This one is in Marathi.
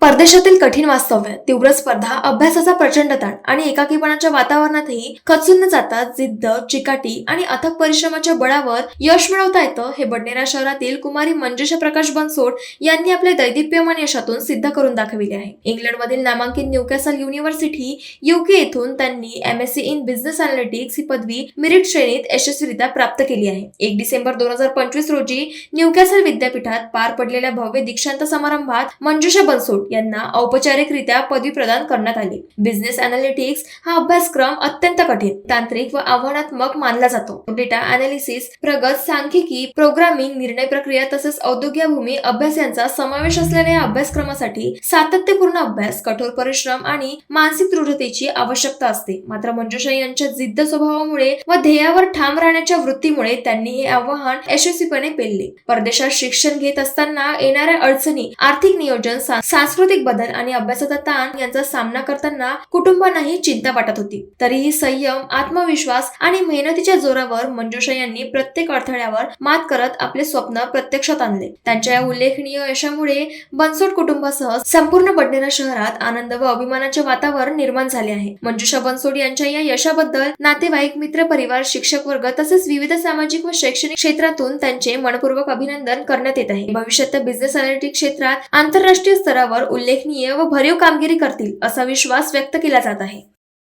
Bye. परदेशातील कठीण वास्तव्य तीव्र स्पर्धा अभ्यासाचा प्रचंड ताण आणि एकाकीपणाच्या वातावरणातही खचून न जाता जिद्द चिकाटी आणि अथक परिश्रमाच्या बळावर यश मिळवता येतं हे बडनेरा शहरातील कुमारी मंजुषा प्रकाश बनसोड यांनी आपल्या दैदिप्यमान यशातून सिद्ध करून दाखविले आहे. इंग्लंडमधील नामांकित न्यूकॅसल युनिव्हर्सिटी युके येथून त्यांनी M S C in business analytics ही पदवी मेरिट श्रेणीत यशस्वीरित्या प्राप्त केली आहे. एक डिसेंबर दोन हजार पंचवीस रोजी न्यूकॅसल विद्यापीठात पार पडलेल्या भव्य दीक्षांत समारंभात मंजुषा बनसोड यांनी औपचारिकरित्या पदवी प्रदान करण्यात आली. बिझनेस अनालिटिक्स हा अभ्यासक्रम अत्यंत कठीण तांत्रिक व आव्हानात्मक मानला जातो. डेटा अनालिसिस प्रगत सांख्यिकी प्रोग्रामिंग निर्णय प्रक्रिया तसेच औद्योगिक अभ्यास यांचा समावेश असलेल्या या अभ्यासक्रमासाठी सातत्यपूर्ण अभ्यास कठोर परिश्रम आणि मानसिक दृढतेची आवश्यकता असते. मात्र मंजुषा यांच्या जिद्द स्वभावामुळे व ध्येयावर ठाम राहण्याच्या वृत्तीमुळे त्यांनी हे आव्हान यशस्वीपणे पेलले. परदेशात शिक्षण घेत असताना येणाऱ्या अडचणी आर्थिक नियोजन सांस्कृतिक सांस्कृतिक बदल आणि अभ्यासाचा ताण यांचा सामना करताना कुटुंबांनाही चिंता वाटत होती. तरीही संयम आत्मविश्वास आणि मेहनतीच्या जोरावर मंजुषा यांनी प्रत्येक अडथळ्यावर मात करत आपले स्वप्न प्रत्यक्षात आणले. त्यांच्या या उल्लेखनीय यशामुळे बनसोड कुटुंबासह संपूर्ण बडनेरा शहरात आनंद व अभिमानाचे वातावरण निर्माण झाले आहे. मंजुषा बनसोड यांच्या या यशाबद्दल नातेवाईक मित्र परिवार शिक्षक वर्ग तसेच विविध सामाजिक व शैक्षणिक क्षेत्रातून त्यांचे मनपूर्वक अभिनंदन करण्यात येत आहे. भविष्यात बिझनेस अनालिटिक क्षेत्रात आंतरराष्ट्रीय स्तरावर उल्लेखनीय व भरीव कामगिरी करतील असा विश्वास व्यक्त केला जात आहे.